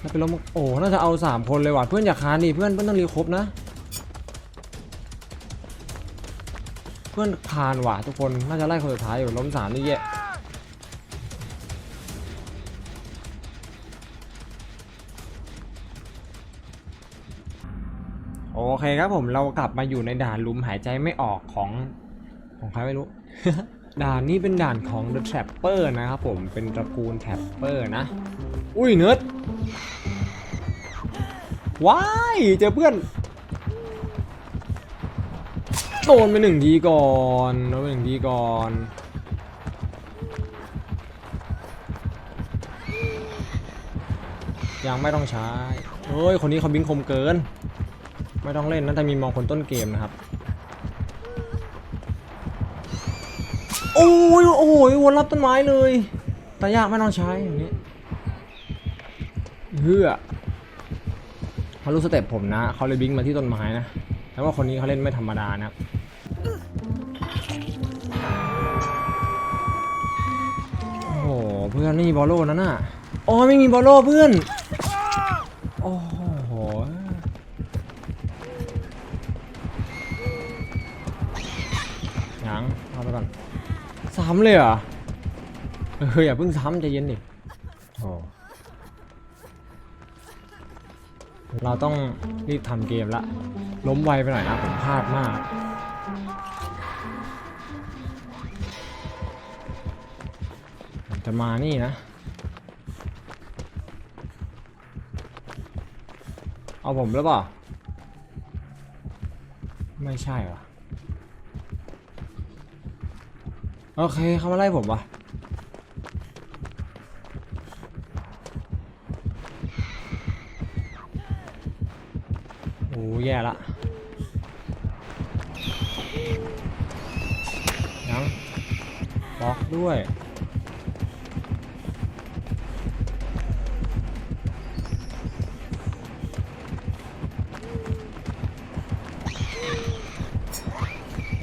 ถ้าเป็นล้มโอ้ น่าจะเอาสามคนเลยว่ะ เพื่อนอย่าคานดิ เพื่อนเพื่อนต้องรีครบนะ เพื่อนคานว่ะทุกคน น่าจะไล่คนสุดท้ายอยู่ล้มสามนี่แย่ โอเคครับผมเรากลับมาอยู่ในด่านลุมหายใจไม่ออกของของใครไม่รู้ ด่านนี้เป็นด่านของ The Trapper นะครับผม เป็นตระกูล Trapper นะ อุ้ยเนิร์ด ว้ายเจอเพื่อน โดนไปหนึ่งทีก่อนโดนไปหนึ่งทีก่อนยังไม่ต้องใช้เฮ้ย คนนี้เขาบิงคมเกิน ไม่ต้องเล่นนะแต่มีมองคนต้นเกมนะครับ โอ้ย โอ้ย วนรับต้นไม้เลยตายากไม่ต้องใช้อย่างนี้เฮือ เขารู้สเต็ปผมนะเขาเลยบิ้งมาที่ต้นไม้นะแล้วว่าคนนี้เขาเล่นไม่ธรรมดานะโอ้โหเพื่อนไม่มีบอลโล่นั่นน่ะอ๋อไม่มีบอลโล่เพื่อนโอ้โหยังเอาไปก่อนซ้ำเลยเหรอเอออย่าเพิ่งซ้ำใจเย็นดิ เราต้องรีบทำเกมละ ล้มไวไปหน่อยนะผมพลาดมาก จะมานี่นะ เอาผมหรือเปล่า ไม่ใช่เหรอ โอเคเขามาไล่ผมวะ แย่ละยังบล็อกด้วย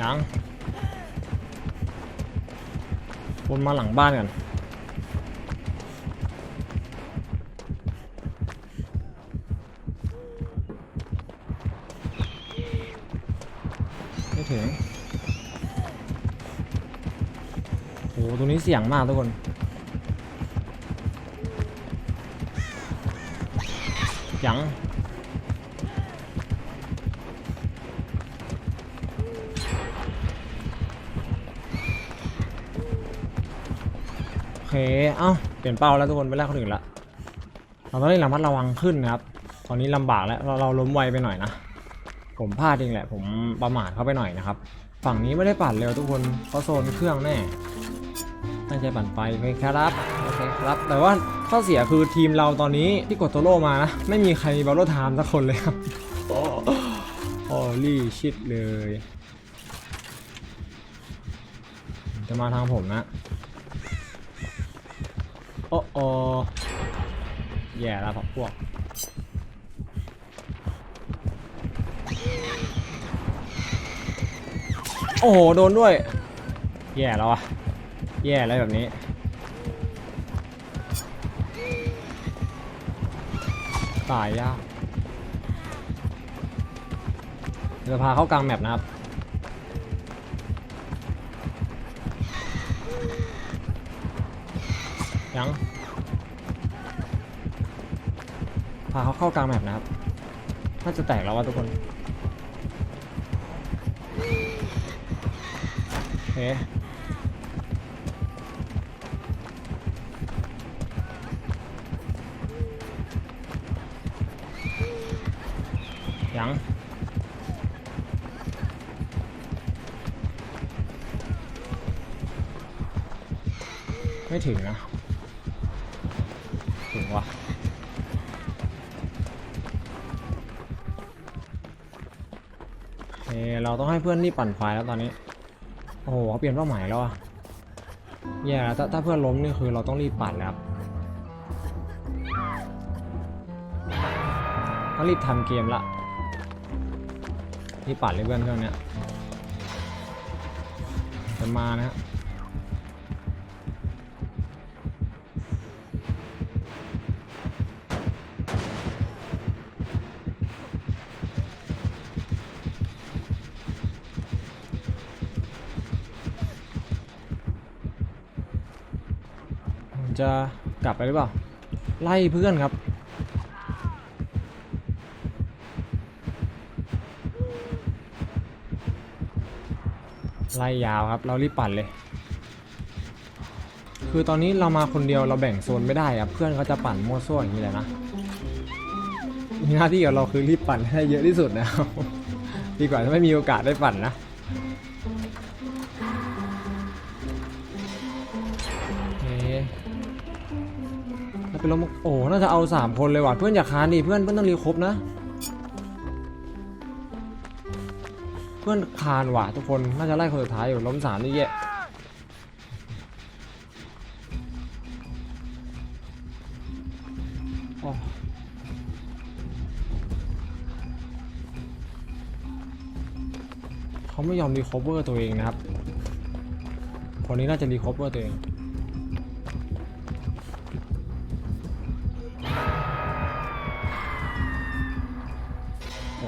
ยังวนมาหลังบ้านกัน ไม่ถึงโหตรงนี้เสี่ยงมากทุกคนยังโอเค เอ้า เปลี่ยนเป้าแล้วทุกคนไปแรกคนอื่นละ เราต้องเล่นระมัดระวังขึ้นนะครับ ตอนนี้ลำบากแล้ว เราเราล้มไวไปหน่อยนะ ผมพลาดเองแหละ ผมประมาทเข้าไปหน่อยนะครับ ฝั่งนี้ไม่ได้ปั่นเร็วทุกคนเขาะโซนเครื่องแน่ตั้งใจปั่นไปโอเคครับโอเคครับ แต่ว่าข้อเสียคือทีมเราตอนนี้ที่กดโตโร่มานะ ไม่มีใครบอลโลไทม์สักคนเลยครับโอ้ลี่ชิดเลย จะมาทางผมนะโอ้โอแย่แล้วพวก โอ้โห โดนด้วย แย่แล้วอะแย่แล้วแบบนี้ ตายยากจะพาเข้ากลางแมปนะครับ ยัง พาเขาเข้ากลางแมปนะครับ น่าจะแตกแล้ววะทุกคน เคยังไม่ถึงนะ ถึงวะเคเราต้องให้เพื่อนรีบปั่นไฟแล้วตอนนี้ โอ้โหเปลี่ยนเป้าหมายแล้วอะแย่แล้วถ้าถ้าเพื่อนล้มนี่คือเราต้องรีบปัดนแล้วครับต้องรีบทำเกมละรีบปัดเลยเพื่อนเครื่องเนี้ยจะมานะฮะ จะกลับไปหรือเปล่า ไล่เพื่อนครับ ไล่ยาวครับ เรารีบปั่นเลย คือตอนนี้เรามาคนเดียวเราแบ่งโซนไม่ได้อะเพื่อนเขาจะปั่นมั่วซั่วอย่างนี้เลยนะหน้าที่ของเราคือรีบปั่นให้เยอะที่สุดนะครับ ดีกว่าจะไม่มีโอกาสได้ปั่นนะ เป็นลมโอ้น่าจะเอาสามคนเลยว่ะเพื่อนอย่าค้านดิเพื่อนเพื่อนต้องรีครบนะ เพื่อนคานว่ะทุกคนน่าจะไล่คนสุดท้ายอยู่ล้มสามนี่แย่เขาไม่ยอมรีคอเวอร์ตัวเองนะครับคนนี้น่าจะรีคอเวอร์ตัวเอง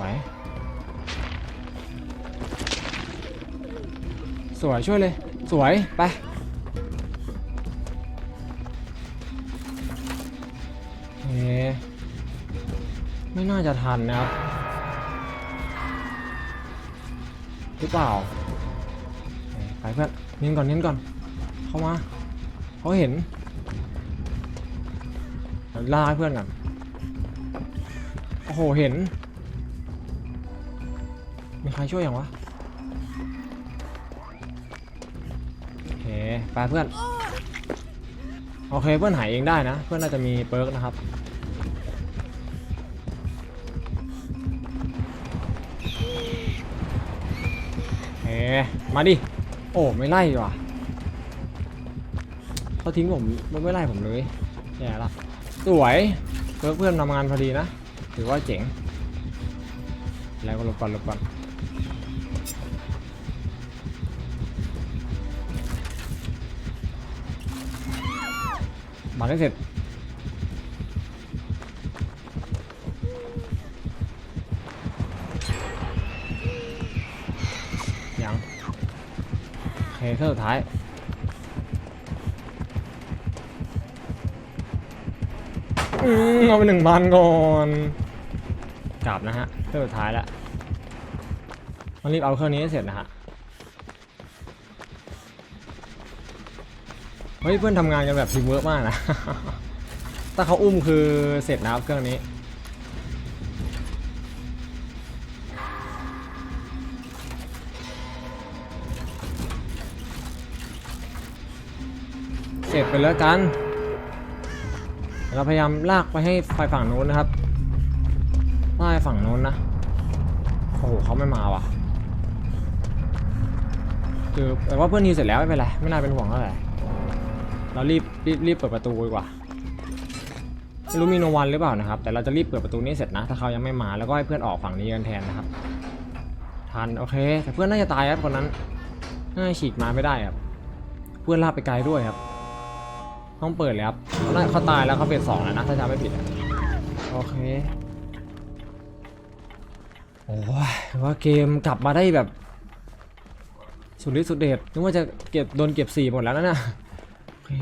วย สวยช่วยเลย สวย ไป เอ๊ไม่น่าจะทันนะครับ หรือเปล่า ไปเพื่อนเน้นก่อนเน้นก่อน เข้ามาเขาเห็นล่าเพื่อนก่อนโอ้โห เห็น ใครช่วยอยังวะโอเคไปเพื่อนโอเคเพื่อนหายเองได้นะ เพื่อนน่าจะมีเปิร์กนะครับโอเคมาดิ โอ้ ไม่ไล่ว่ะเขาทิ้งผมไม่ไม่ไล่ผมเลยแย่ละสวยเพื่อนเพื่อนทำงานพอดีนะ ถือว่าเจ๋ง แล้วก็ลบก่อนลบก่อน บังให้เสร็จ ยังโอเคเครื่องสุดท้ายอืมเอาไปหนึ่งพันก่อน กลับนะฮะเครื่องสุดท้ายแล้วต้องรีบเอาเครื่องนี้ให้เสร็จนะฮะ เฮ้ยเพื่อนทำงานกันแบบทีมเวิร์กมากนะ ถ้าเขาอุ้มคือเสร็จนะครับเครื่องนี้เสร็จไปแล้วกัน เราพยายามลากไปให้ไฟฝั่งนู้นนะครับลากไปฝั่งนู้นนะ โอ้โหเขาไม่มาว่ะ คือแต่ว่าเพื่อนนิวเสร็จแล้วไม่เป็นไร ไม่น่าเป็นห่วงเท่าไหร่ เรารีบรีบรีบเปิดประตูดีกว่าไม่รู้มีโนวันหรือเปล่านะครับ แต่เราจะรีบเปิดประตูนี้เสร็จนะ ถ้าเขายังไม่มาแล้วก็ให้เพื่อนออกฝั่งนี้กันแทนนะครับ ทันโอเค แต่เพื่อนน่าจะตายครับคนนั้นน่าฉีกมาไม่ได้ครับ เพื่อนลากไปไกลด้วยครับ ต้องเปิดเลยครับเขาน่าเขาตายแล้วเขาเป็นสองแล้วนะถ้าจำไม่ผิดอะโอเคโอ้ยว่าเกมกลับมาได้แบบ สุดฤทธิ์สุดเดชนึกว่าจะเก็บโดนเก็บสี่หมดแล้วนะเนี่ย เค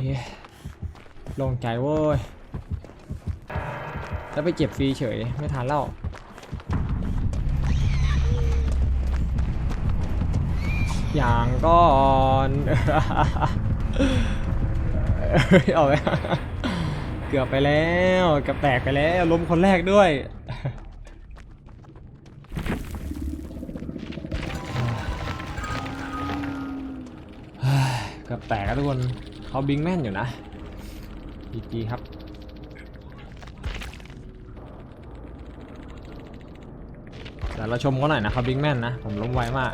ลงใจเว้ย แล้วไปเก็บฟรีเฉย ไม่ทันแล้วอย่างก่อนเอาไปเกือบไปแล้วกือบแตกไปแล้วล้มคนแรกด้วยกือบแตกทุกคน เขาบิงแม่นอยู่นะดีจีครับแต่เราชมเขาหน่อยนะเขาบิงแม่นนะ ผมล้มไวมาก